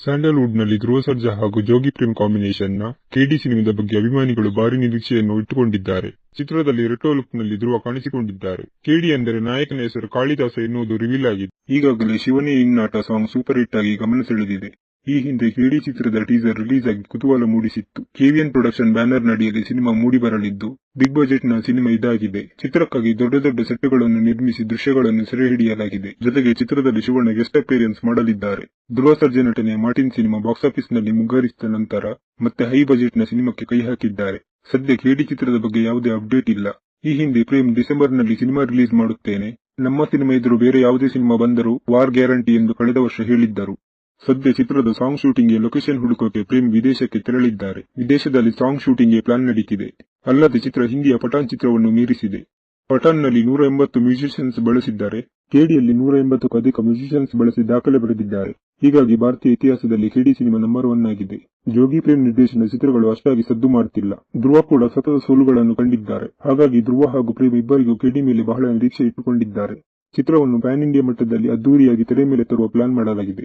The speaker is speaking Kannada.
ಸ್ಯಾಂಡಲ್ವುಡ್ನಲ್ಲಿ ಧ್ರುವ ಸರ್ಜಾ ಹಾಗೂ ಜೋಗಿ ಪ್ರೇಮ್ ಕಾಂಬಿನೇಷನ್ನ ಕೆಡಿ ಸಿನಿಮಾದ ಬಗ್ಗೆ ಅಭಿಮಾನಿಗಳು ಭಾರಿ ನಿರೀಕ್ಷೆಯನ್ನು ಇಟ್ಟುಕೊಂಡಿದ್ದಾರೆ. ಚಿತ್ರದಲ್ಲಿ ರೆಟ್ರೋ ಲುಕ್ನಲ್ಲಿ ಧ್ರುವ ಕಾಣಿಸಿಕೊಂಡಿದ್ದಾರೆ. ಕೆಡಿ ಅಂದರೆ ನಾಯಕನ ಹೆಸರು ಕಾಳಿದಾಸ ಎನ್ನುವುದು ರಿವೀಲ್ ಆಗಿದೆ. ಈಗಾಗಲೇ ಶಿವನೇ ಇನ್ನಾಟ ಸಾಂಗ್ ಸೂಪರ್ ಹಿಟ್ ಆಗಿ ಗಮನ ಸೆಳೆದಿದೆ. ಈ ಹಿಂದೆ ಕೆಡಿ ಚಿತ್ರದ ಟೀಸರ್ ರಿಲೀಸ್ ಆಗಿ ಕುತೂಹಲ ಮೂಡಿಸಿತ್ತು. ಕೆವಿಎನ್ ಪ್ರೊಡಕ್ಷನ್ ಬ್ಯಾನರ್ ನಡಿಯಲ್ಲಿ ಸಿನಿಮಾ ಮೂಡಿ ಬರಲಿದ್ದು, ಬಿಗ್ ಬಜೆಟ್ನ ಸಿನಿಮಾ ಇದಾಗಿದೆ. ಚಿತ್ರಕ್ಕಾಗಿ ದೊಡ್ಡ ದೊಡ್ಡ ಸೆಟ್ಗಳನ್ನು ನಿರ್ಮಿಸಿ ದೃಶ್ಯಗಳನ್ನು ಸೆರೆ ಹಿಡಿಯಲಾಗಿದೆ ಜೊತೆಗೆ ಚಿತ್ರದಲ್ಲಿ ಶಿವಣ್ಣ ಗೆಸ್ಟ್ ಅಪಿಯರೆನ್ಸ್ ಮಾಡಲಿದ್ದಾರೆ. ಧ್ರುವ ಸರ್ಜಾ ನಟನೆ ಮಾರ್ಟಿನ್ ಸಿನಿಮಾ ಬಾಕ್ಸ್ ಆಫೀಸ್ನಲ್ಲಿ ಮುಗ್ಗರಿಸಿದ ನಂತರ ಮತ್ತೆ ಹೈ ಬಜೆಟ್ನ ಸಿನಿಮಾಕ್ಕೆ ಕೈ ಹಾಕಿದ್ದಾರೆ. ಸದ್ಯ ಕೆಡಿ ಚಿತ್ರದ ಬಗ್ಗೆ ಯಾವುದೇ ಅಪ್ಡೇಟ್ ಇಲ್ಲ. ಈ ಹಿಂದೆ ಪ್ರೇಮ್ ಡಿಸೆಂಬರ್ನಲ್ಲಿ ಸಿನಿಮಾ ರಿಲೀಸ್ ಮಾಡುತ್ತೇನೆ. ನಮ್ಮ ಸಿನಿಮಾ ಎದುರು ಬೇರೆ ಯಾವುದೇ ಸಿನಿಮಾ ಬಂದರೂ ವಾರ್ ಗ್ಯಾರಂಟಿ ಎಂದು ಕಳೆದ ವರ್ಷ ಹೇಳಿದ್ದರು. ಸದ್ಯ ಚಿತ್ರದ ಸಾಂಗ್ ಶೂಟಿಂಗ್ಗೆ ಲೊಕೇಶನ್ ಹುಡುಕೋಕೆ ಪ್ರೇಮ್ ವಿದೇಶಕ್ಕೆ ತೆರಳಿದ್ದಾರೆ. ವಿದೇಶದಲ್ಲಿ ಸಾಂಗ್ ಶೂಟಿಂಗ್ಗೆ ಪ್ಲಾನ್ ನಡೀತಿದೆ. ಅಲ್ಲದೆ ಚಿತ್ರ ಹಿಂದಿಯ ಪಠಾಣ್ ಚಿತ್ರವನ್ನು ಮೀರಿಸಿದೆ. ಪಠಾಣ್ನಲ್ಲಿ ನೂರ ಎಂಬತ್ತು ಮ್ಯೂಸಿಷಿಯನ್ಸ್ ಬಳಸಿದ್ದಾರೆ. ಕೆಡಿಯಲ್ಲಿ ನೂರ ಎಂಬತ್ತಕ್ಕೂ ಅಧಿಕ ಮ್ಯೂಸಿಷಿಯನ್ಸ್ ಬಳಸಿ ದಾಖಲೆ ಬರೆದಿದ್ದಾರೆ. ಹೀಗಾಗಿ ಭಾರತೀಯ ಇತಿಹಾಸದಲ್ಲಿ ಕೆಡಿ ಸಿನಿಮಾ ನಂಬರ್ ಒನ್ ಆಗಿದೆ. ಜೋಗಿ ಪ್ರೇಮ್ ನಿರ್ದೇಶನದ ಚಿತ್ರಗಳು ಅಷ್ಟಾಗಿ ಸದ್ದು ಮಾಡುತ್ತಿಲ್ಲ ಧ್ರುವ ಕೂಡ ಸತತ ಸೋಲುಗಳನ್ನು ಕಂಡಿದ್ದಾರೆ. ಹಾಗಾಗಿ ಧ್ರುವ ಹಾಗೂ ಪ್ರೇಮ್ ಇಬ್ಬರಿಗೂ ಕೆಡಿ ಮೇಲೆ ಬಹಳ ನಿರೀಕ್ಷೆ ಇಟ್ಟುಕೊಂಡಿದ್ದಾರೆ. ಚಿತ್ರವನ್ನು ಪ್ಯಾನ್ ಇಂಡಿಯಾ ಮಟ್ಟದಲ್ಲಿ ಅದ್ದೂರಿಯಾಗಿ ತೆರೆ ಮೇಲೆ ತರುವ ಪ್ಲಾನ್ ಮಾಡಲಾಗಿದೆ.